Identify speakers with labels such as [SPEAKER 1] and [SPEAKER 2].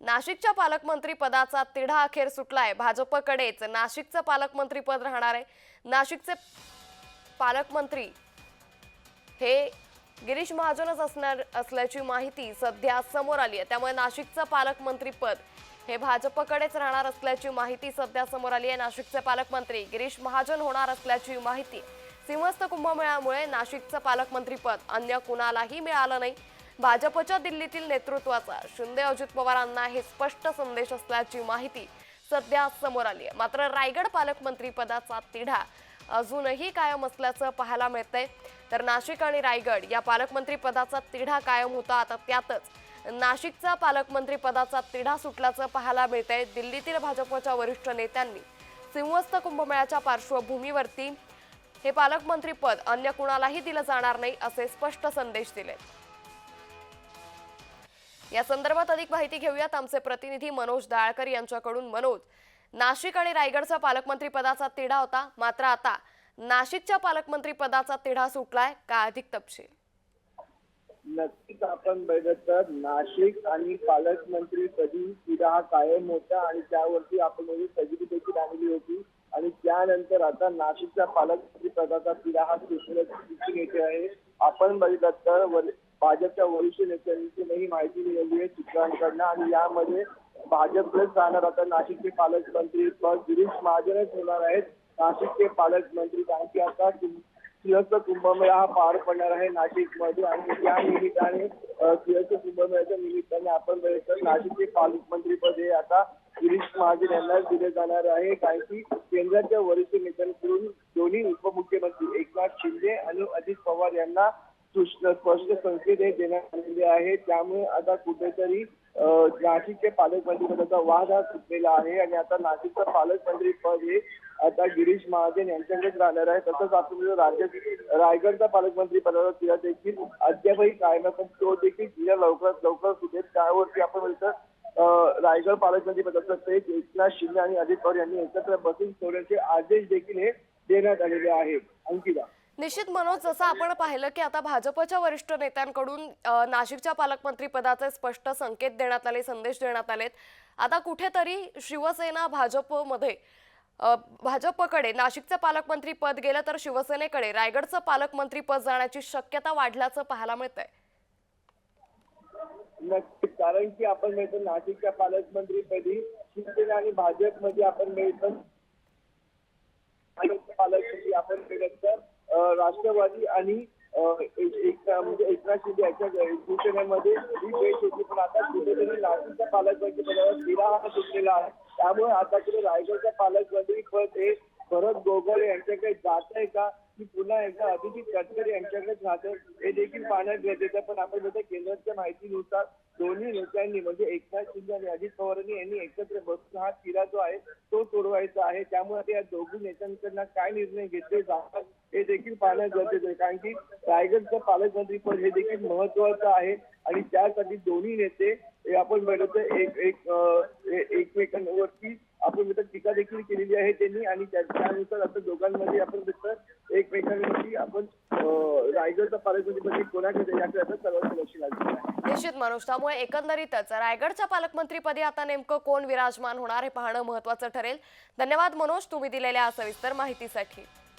[SPEAKER 1] नाशिकच्या पालकमंत्री पदाचा तिढा अखेर सुटलाय. भाजपकडेच नाशिकचं पालकमंत्री पद राहणार आहे. नाशिकचे पालकमंत्री हे गिरीश महाजनच असणार असल्याची माहिती सध्या समोर आली आहे. त्यामुळे नाशिकचं पालकमंत्री पद हे भाजपकडेच राहणार असल्याची माहिती सध्या समोर आली आहे. नाशिकचे पालकमंत्री गिरीश महाजन होणार असल्याची माहिती सिंहस्थ कुंभमेळ्यामुळे नाशिकचं पालकमंत्री पद अन्य कुणालाही मिळालं नाही. भाजपच्या दिल्लीतील नेतृत्वाचा. शिंदे अजित पवारांना हे स्पष्ट संदेश असल्याची माहिती सध्या समोर आली आहे. मात्र रायगड पालकमंत्री पदाचा तिढा अजूनही कायम असल्याचं पाहायला मिळतंय. तर नाशिक आणि रायगड या पालकमंत्री पदाचा तिढा कायम होता. आता त्यातच नाशिकचा पालकमंत्री पदाचा तिढा सुटल्याचं पाहायला मिळतंय. दिल्लीतील भाजपच्या वरिष्ठ नेत्यांनी सिंहस्थ कुंभमेळ्याच्या पार्श्वभूमीवरती हे पालकमंत्री पद अन्य कुणालाही दिलं जाणार नाही असे स्पष्ट संदेश दिले या संदर्भात अधिक माहिती घेऊयात. आमचे प्रतिनिधी मनोज दाळकर यांच्याकडून. मनोज नाशिक आणि रायगडचा पालकमंत्री पदाचा तिढा होता. मात्र आता नाशिकच्या पालकमंत्री पदाचा तिढा सुटलाय. का अधिक तपशील?
[SPEAKER 2] नक्कीच आपण बघत तर नाशिक आणि पालकमंत्री पदी तिढा हा कायम होता आणि त्यावरती आपण स्थगिती देखील आणली होती. आणि त्यानंतर आता नाशिकच्या पालकमंत्री पदाचा तिढा हा सुटण्याची दिसून येते आहे. आपण बघितलं तर भाजपच्या वरिष्ठ नेत्यांची ही माहिती मिळाली आहे सूत्रांकडनं आणि यामध्ये भाजपकडेच राहणार आता नाशिकचे पालकमंत्री पद गिरीश महाजनच होणार आहेत. नाशिकचे पालकमंत्री कारण की आता सिंहस्थ कुंभमेळा हा पार पडणार आहे नाशिकमध्ये. आणि त्या निमित्ताने सिंहस्थ कुंभमेळ्याच्या निमित्ताने आपण बघितलं नाशिकचे पालकमंत्री पद हे आता गिरीश महाजन यांना दिले जाणार आहे. कारण की केंद्राच्या वरिष्ठ नेत्यांकडून दोन्ही उपमुख्यमंत्री एकनाथ शिंदे आणि अजित पवार यांना स्पष्ट संकेत हे देण्यात आलेले आहे त्यामुळे आता कुठेतरी अ, नाशिकचे पालकमंत्री पदाचा वाद हा सुटलेला आहे आणि आता नाशिकचं पालकमंत्री पद हे आता गिरीश महाजन यांच्याकडेच राहणार आहे. तसंच आपण राज्य रायगडचा पालकमंत्री पदाचा तिला देखील अद्यापही कायम आहे पण तो देखील तिला लवकरात लवकर सुटेल. त्यावरती आपण म्हणतो रायगड पालकमंत्री पदाचा पेच एकनाथ शिंदे आणि अजित पवार यांनी एकत्र बसून सोडण्याचे आदेश देखील हे देण्यात आलेले आहेत अंकिता.
[SPEAKER 1] निश्चित मनोज जसं आपण पाहिलं की आता भाजपच्या वरिष्ठ नेत्यांकडून नाशिकच्या पालकमंत्री पदाचे स्पष्ट संकेत देण्यात आले संदेश देण्यात आलेत. आता कुठेतरी शिवसेना भाजपमध्ये भाजपकडे नाशिकचं पालकमंत्री पद गेलं तर शिवसेनेकडे रायगडचं पालकमंत्री पद जाण्याची शक्यता वाढल्याचं पाहायला मिळत
[SPEAKER 2] आहे कारण की आपण मिळतो नाशिकच्या पालकमंत्रीपदी शिवसेना आणि भाजपमध्ये आपण मिळतो. पालकमंत्री आपण मिळत तर राष्ट्रवादी आणि म्हणजे एकनाथ शिंदे यांच्या शिवसेनेमध्ये ही भेट होती पण आता कुठेतरी नाशिकच्या पालकमंत्री पदावर तिरा हा सुटलेला आहे. त्यामुळे आता कुठे रायगडच्या पालकमंत्री पद हे भरत गोगोळे यांच्याकडे जात आहे का? की पुन्हा एकदा अभिजित गडकरी यांच्याकडेच राहतं. हे देखील पाहण्यात गरजेचं पण आपण जसं केंद्राच्या माहितीनुसार दोन्ही नेत्यांनी म्हणजे एकनाथ शिंदे आणि अजित पवारांनी यांनी एकत्र बसून हा तिरा जो आहे तो सोडवायचा आहे. त्यामुळे आता या दोघी नेत्यांकडनं काय निर्णय घेतले जातात हे देखील पाहण्यात गरजेचं आहे. कारण की रायगडचं पालकमंत्री पद हे देखील महत्वाचं आहे. आणि त्यासाठी दोन्ही नेते हे आपण म्हणतो एक एक एकमेकांवरती आपण टीका देखील केलेली आहे त्यांनी. आणि त्यानुसार आता दोघांमध्ये आपण म्हणतो एकमेकांवरती आपण रायगडचा पालकमंत्री कोणाकडे याकडे सर्वांचं लक्ष आहे.
[SPEAKER 1] निश्चित मनोज त्यामुळे एकंदरीतच रायगडच्या पालकमंत्रीपदी आता नेमकं कोण विराजमान होणार हे पाहणं महत्वाचं ठरेल. धन्यवाद मनोज तुम्ही दिलेल्या सविस्तर माहितीसाठी.